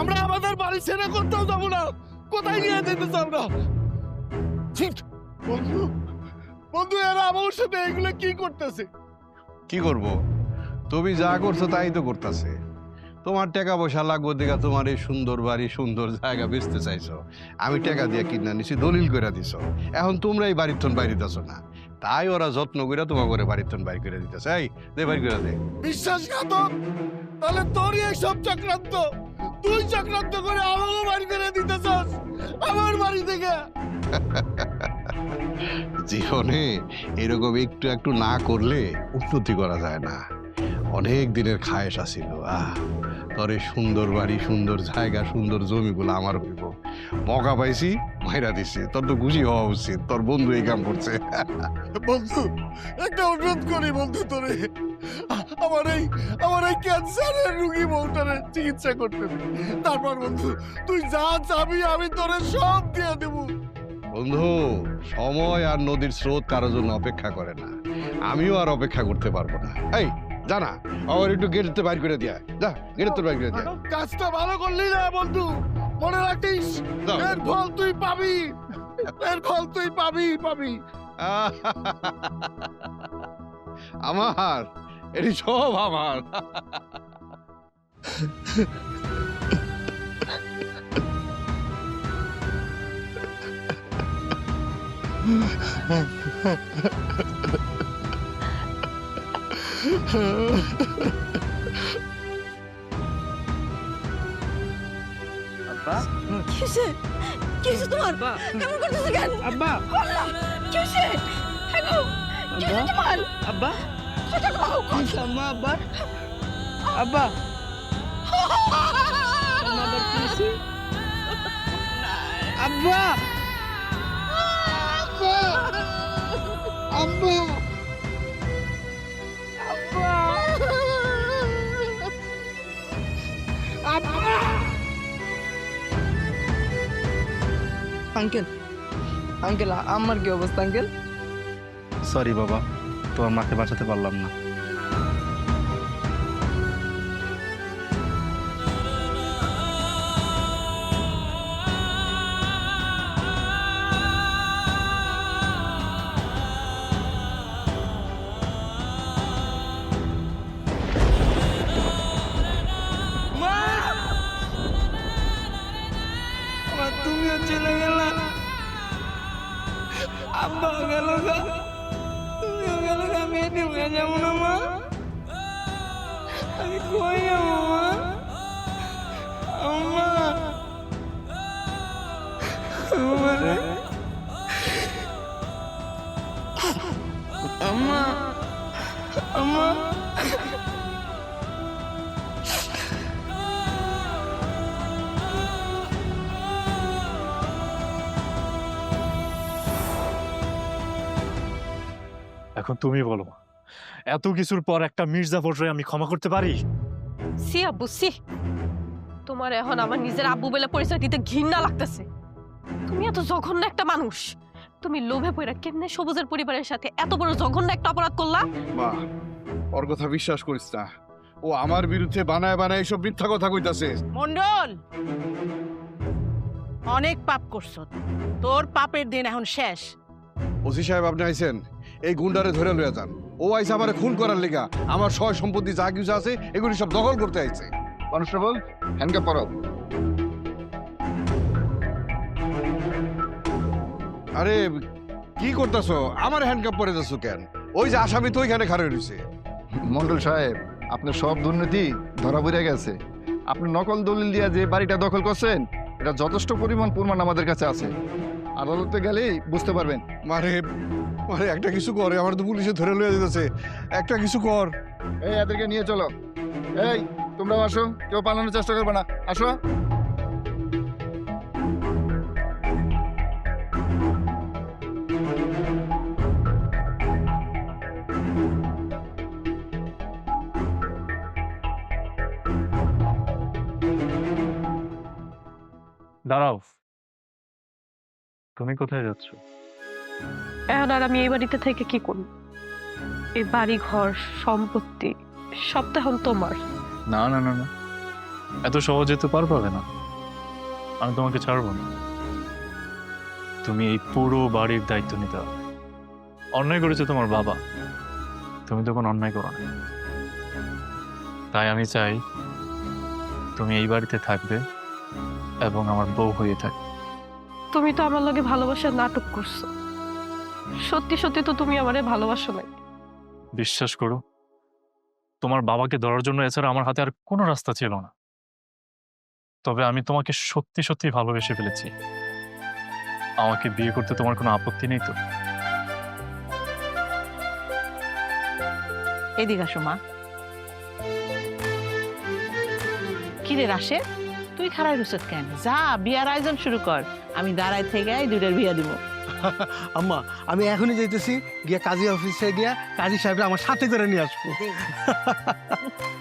আমরা আমাদের বাড়ি ছেড়ে কোথাও যাব না। কোথায় নিয়ে যেতে চাও না! বন্ধু বন্ধু এরা আমার সাথে এগুলো কি করতেছে? কি করব? তুমি যা করছ তাই তো করতেছে। তোমার টাকা পয়সা লাগবে দেখা তোমার এই সুন্দর বাড়ি সুন্দর জায়গা বেচতে চাইছো। আমি টাকা দিয়ে কিনা নিছি দলিল করে দিছো। এখন তোমরা এই বাড়ির থন বাইরে দিতেছো না। তাই ওরা যত্ন করে তোমার ঘরে বাড়ির থন বাইর করে দিতেছে। এই দে বাইর করে দে। বিশ্বাসঘাতক তাহলে তোরই সব চক্রান্ত। তুই চক্রান্ত করে আমাকে বাড়ি করে দিতে চাস আমার বাড়ি থেকে। জীবনে এরকম একটু একটু না করলে উন্নতি করা যায় না। অনেক দিনের খায়েশ আসিল আহ। তোর এই সুন্দর বাড়ি সুন্দর জায়গা সুন্দর জমিগুলো আমার হইব মকা পাইছি মাইরা দিছি। তোর তো খুশি হওয়া উচিত। তোর বন্ধু এই কাম করছে। বন্ধু একটা অনুরোধ করি বন্ধু তোরে। আমার এই আমার এই ক্যান্সারের রুগী বউটারে চিকিৎসা করতে তারপর বন্ধু তুই যা চাবি আমি তোরে সব দিয়ে দেবো। বন্ধু সময় আর নদীর স্রোত কারোর জন্য অপেক্ষা করে না। আমিও আর অপেক্ষা করতে পারব না। এই জানা আমার একটু গেটতে বাইর করে দিয়া যা গেটের বাইর করে দিয়া। কাজটা ভালো করলি না বন্ধু। মনে রাখিস। এর ফল তুই পাবি। এর ফল তুই পাবি পাবি। আমার এটি সব আমার। কিসে? কিসে তোমার? কেমন করতেছে কেন? আব্বা। কিসে? হ্যালো কিসে তোমার? আব্বা। কথা। কও আম্মা আব্বা? আব্বা। আম্মা আবার কি হয়েছে? আব্বা। আঙ্কেল আঙ্কেল আমার কি অবস্থা আঙ্কেল? সরি বাবা তোমার মাকে বাঁচাতে পারলাম না। এটি যাব না মা আমি কই যাব মা? আম্মা। আম্মা। আম্মা। এখন তুমি বলো এত কিছুর পর একটা মির্জাফররে আমি ক্ষমা করতে পারি? সি আব্বু সি। তোমার এখন আমার নিজের আব্বু বলে পরিচয় দিতে ঘৃণা লাগতেছে। তুমি এত জঘন্য একটা মানুষ। তুমি লোভে পড়া কেমনে সবুজের পরিবারের সাথে এত বড় জঘন্য একটা অপরাধ করলা? মা ওর কথা বিশ্বাস করিস না। ও আমার বিরুদ্ধে বানায় বানায় সব মিথ্যা কথা কইতাছে। মন্ডল অনেক পাপ করছ। তোর পাপের দিন এখন শেষ। ওসি সাহেব আপনি আইছেন? এই গুন্ডারে ধরে লইয়া যান। ও আইসা আমারে খুন করার লিগা। আমার সয় সম্পত্তি যা কিছু আছে এগুলি সব দখল করতে আইছে। কনস্টেবল হ্যান্ডকাপ পরাও আরে কি করতেছো? আমার হ্যান্ডকাপ পরে যাচ্ছ কেন? ওই যে আসামি তো ওইখানে খাড়ে রয়েছে মন্ডল সাহেব আপনার সব দুর্নীতি ধরা পড়ে গেছে। আপনি নকল দলিল দিয়া যে বাড়িটা দখল করছেন এটা যথেষ্ট পরিমাণ প্রমাণ আমাদের কাছে আছে। আদালতে গেলেই বুঝতে পারবেন। মারে মারে একটা কিছু করে আমার তো পুলিশে ধরে লইয়া দিতেছে একটা কিছু কর। এই এদেরকে নিয়ে চলো। এই তোমরাও আসো কেউ পালানোর চেষ্টা করবে না। আসো। দাঁড়াও। তুমি কোথায় যাচ্ছ? এখন আর আমি এই বাড়িতে থেকে কি করব? এই বাড়ি ঘর সম্পত্তি সব তো এখন তোমার। না না না না। এত সহজে তো পার পাবে না। আমি তোমাকে ছাড়বো না। তুমি এই পুরো বাড়ির দায়িত্ব নিতে হবে। অন্যায় করেছে তোমার বাবা। তুমি তো কোনো অন্যায় করো না। তাই আমি চাই তুমি এই বাড়িতে থাকবে এবং আমার বউ হয়ে থাকবে। তুমি তো আমার লগে ভালোবাসার নাটক করছ। সত্যি সত্যি তো তুমি আমারে ভালোবাসো নাই। বিশ্বাস করো তোমার বাবাকে ধরার জন্য এছাড়া আমার হাতে আর কোনো রাস্তা ছিল না। তবে আমি তোমাকে সত্যি সত্যি ভালোবেসে ফেলেছি। আমাকে বিয়ে করতে তোমার কোনো আপত্তি নেই তো? এদিকে আসো মা। কিরে রাশে? তুই খারাপ রুসত কেন? যা বিয়ার আয়োজন শুরু কর। আমি দাঁড়ায় থেকে দুইটার বিয়া দিব। আম্মা আমি এখনই যাইতেছি গিয়া কাজী অফিসে গিয়া কাজী সাহেবরা আমার সাথে করে নিয়ে আসব।